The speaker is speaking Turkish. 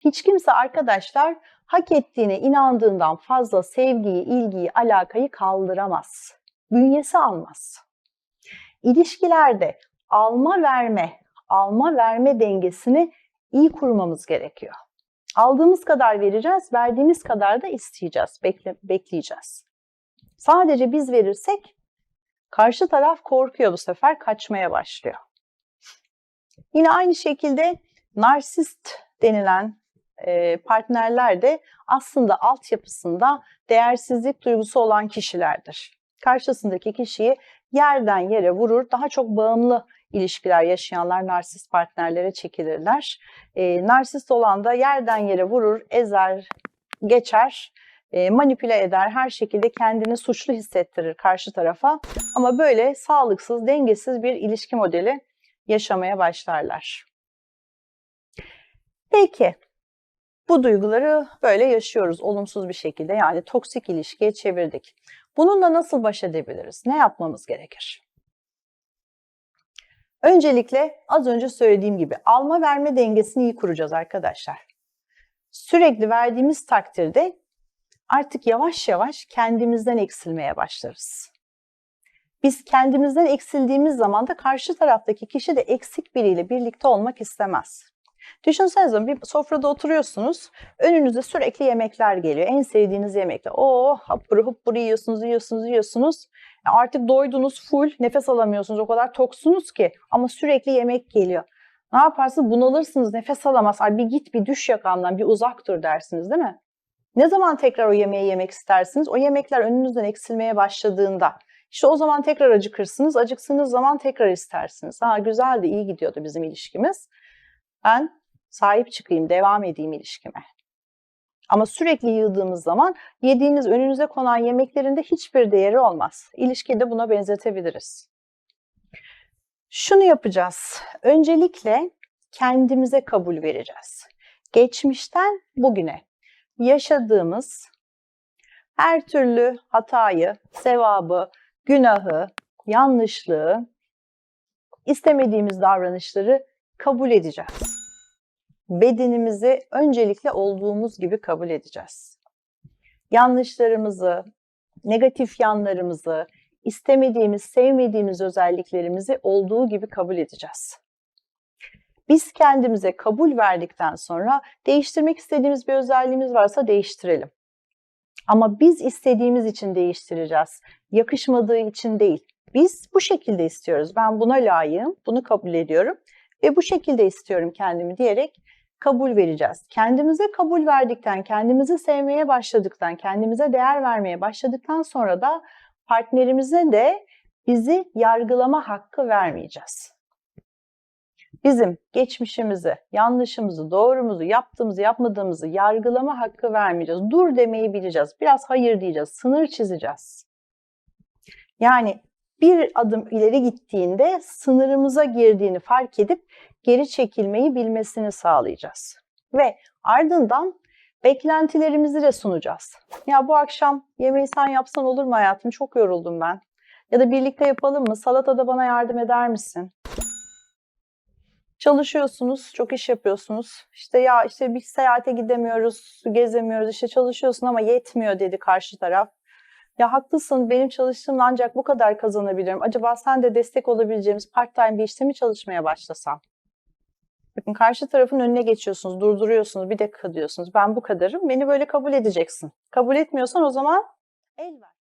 Hiç kimse arkadaşlar hak ettiğine inandığından fazla sevgiyi, ilgiyi, alakayı kaldıramaz. Bünyesi almaz. İlişkilerde alma verme, alma verme dengesini iyi kurmamız gerekiyor. Aldığımız kadar vereceğiz, verdiğimiz kadar da isteyeceğiz, bekle, bekleyeceğiz. Sadece biz verirsek karşı taraf korkuyor bu sefer, kaçmaya başlıyor. Yine aynı şekilde narsist denilen e, partnerler de aslında altyapısında değersizlik duygusu olan kişilerdir. Karşısındaki kişiyi yerden yere vurur, daha çok bağımlı ilişkiler yaşayanlar narsist partnerlere çekilirler. E, narsist olan da yerden yere vurur, ezer, geçer, e, manipüle eder, her şekilde kendini suçlu hissettirir karşı tarafa. Ama böyle sağlıksız, dengesiz bir ilişki modeli yaşamaya başlarlar. Peki, bu duyguları böyle yaşıyoruz olumsuz bir şekilde yani toksik ilişkiye çevirdik. Bununla nasıl baş edebiliriz? Ne yapmamız gerekir? Öncelikle az önce söylediğim gibi alma verme dengesini iyi kuracağız arkadaşlar. Sürekli verdiğimiz takdirde artık yavaş yavaş kendimizden eksilmeye başlarız. Biz kendimizden eksildiğimiz zaman da karşı taraftaki kişi de eksik biriyle birlikte olmak istemez. Düşünsenize bir sofrada oturuyorsunuz, önünüze sürekli yemekler geliyor. En sevdiğiniz yemekler. Oh hapuru hapuru yiyorsunuz, yiyorsunuz, yiyorsunuz. Artık doydunuz full, nefes alamıyorsunuz. O kadar toksunuz ki ama sürekli yemek geliyor. Ne yaparsınız? Bunalırsınız, nefes alamaz. Ay bir git bir düş yakamdan, bir uzak dur dersiniz değil mi? Ne zaman tekrar o yemeği yemek istersiniz? O yemekler önünüzden eksilmeye başladığında. İşte o zaman tekrar acıkırsınız. Acıksınız zaman tekrar istersiniz. Ha güzeldi, iyi gidiyordu bizim ilişkimiz. Ben sahip çıkayım, devam edeyim ilişkime. Ama sürekli yığdığımız zaman yediğiniz önünüze konan yemeklerin de hiçbir değeri olmaz. İlişkiyi de buna benzetebiliriz. Şunu yapacağız. Öncelikle kendimize kabul vereceğiz. Geçmişten bugüne yaşadığımız her türlü hatayı, sevabı, günahı, yanlışlığı, istemediğimiz davranışları kabul edeceğiz. Bedenimizi öncelikle olduğumuz gibi kabul edeceğiz. Yanlışlarımızı, negatif yanlarımızı, istemediğimiz, sevmediğimiz özelliklerimizi olduğu gibi kabul edeceğiz. Biz kendimize kabul verdikten sonra değiştirmek istediğimiz bir özelliğimiz varsa değiştirelim. Ama biz istediğimiz için değiştireceğiz. Yakışmadığı için değil. Biz bu şekilde istiyoruz. Ben buna layığım, bunu kabul ediyorum ve bu şekilde istiyorum kendimi diyerek kabul vereceğiz. Kendimize kabul verdikten, kendimizi sevmeye başladıktan, kendimize değer vermeye başladıktan sonra da partnerimize de bizi yargılama hakkı vermeyeceğiz. Bizim geçmişimizi, yanlışımızı, doğrumuzu, yaptığımızı, yapmadığımızı yargılama hakkı vermeyeceğiz. Dur demeyi bileceğiz. Biraz hayır diyeceğiz. Sınır çizeceğiz. Yani bir adım ileri gittiğinde sınırımıza girdiğini fark edip geri çekilmeyi bilmesini sağlayacağız. Ve ardından beklentilerimizi de sunacağız. Ya bu akşam yemeği sen yapsan olur mu hayatım? Çok yoruldum ben. Ya da birlikte yapalım mı? Salatada bana yardım eder misin? Çalışıyorsunuz, çok iş yapıyorsunuz. İşte ya işte bir seyahate gidemiyoruz, gezemiyoruz, işte çalışıyorsun ama yetmiyor dedi karşı taraf. Ya haklısın benim çalıştığımla ancak bu kadar kazanabilirim. Acaba sen de destek olabileceğimiz part-time bir işte mi çalışmaya başlasam? Bakın karşı tarafın önüne geçiyorsunuz, durduruyorsunuz, bir dakika diyorsunuz. Ben bu kadarım, beni böyle kabul edeceksin. Kabul etmiyorsan o zaman el ver.